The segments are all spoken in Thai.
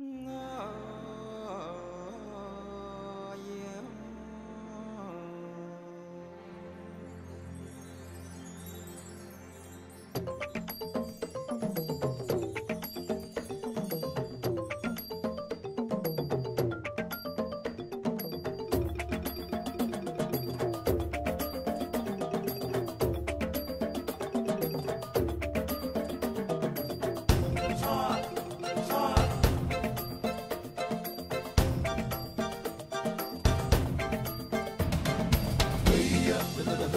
อ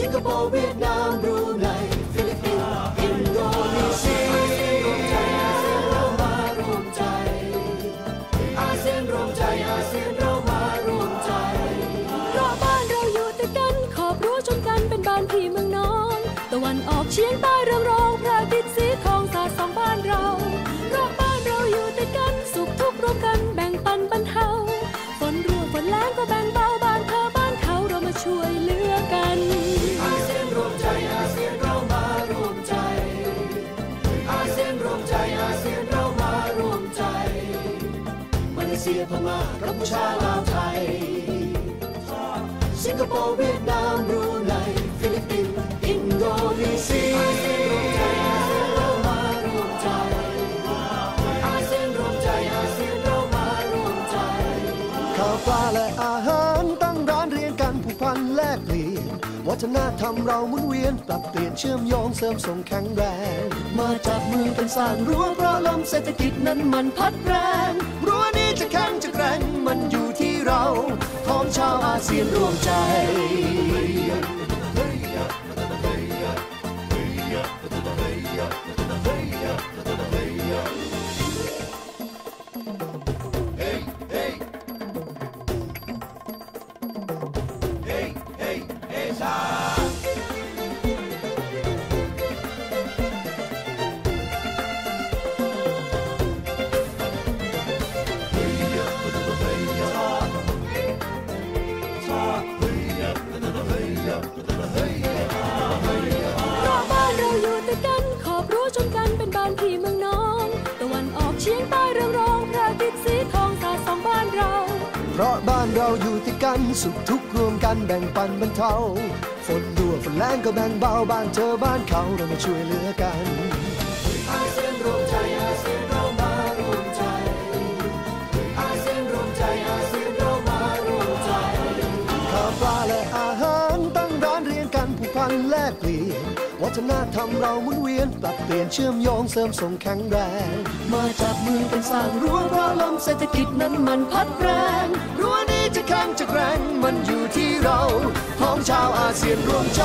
สิงคโปร์เวียดนามบรูไนฟิลิปปินส์อินโดนีเซียรวมใจอาเซียนเรามารวมใจ อาเซียนรวมใจอาเซียนเรามารวมใจเพราะบ้านเราอยู่ติดกันขอบรั้วชนกันเป็นบ้านพี่เมืองน้อง ตะวันออกเฉียงใต้ เซียพม่ากัมพูชาลาวไทย สิงคโปร์เวียดนามบรูไนฟิลิปปินส์อินโดนีเซียอาเซียนรวมใจอาเซียนเรารวมใจอาเซียนรวมใจอาเซียนเรารวมใจข่าวปลาและอาหารตั้งร้านเรียงกันผูกพันแลกเปลี่ยนวัฒนธรรมเราหมุนเวียน ปรับเปลี่ยนเชื่อมโยงเสริมส่งแข็งแรง มาจับมือกันสร้างรั้วเพราะลมเศรษฐกิจนั้นมันพัดแรงรั้วนี้ จะแข็งจะแกร่งมันอยู่ที่เราขอมชาวอาเซียนรวมใจ เฉียงใต้เรืองรองพระอาทิตย์สีทองสาดส่องบ้านเรา เพราะบ้านเราอยู่ที่กันสุขทุกข์รวมกันแบ่งปันบรรเทาฝนรั่วฝนแรงก็แบ่งเบาบ้านเธอบ้านเขาเรามาช่วยเหลือกันอาเซียนรวมใจอาเซียนเรามารวมใจอาเซียนรวมใจอาเซียนเรามารวมใจข้าวปลาและอาหารตั้งร้านเรียงกันผูกพันแลกเปลี่ยน วัฒนธรรมเราหมุนเวียนปรับเปลี่ยนเชื่อมโยงเสริมส่งแข็งแรง มาจับมือกันสร้างรั้วเพราะลมเศรษฐกิจนั้นมันพัดแรงรั้วนี้จะแข็งจะแกร่งมันอยู่ที่เราของชาวอาเซียนรวมใจ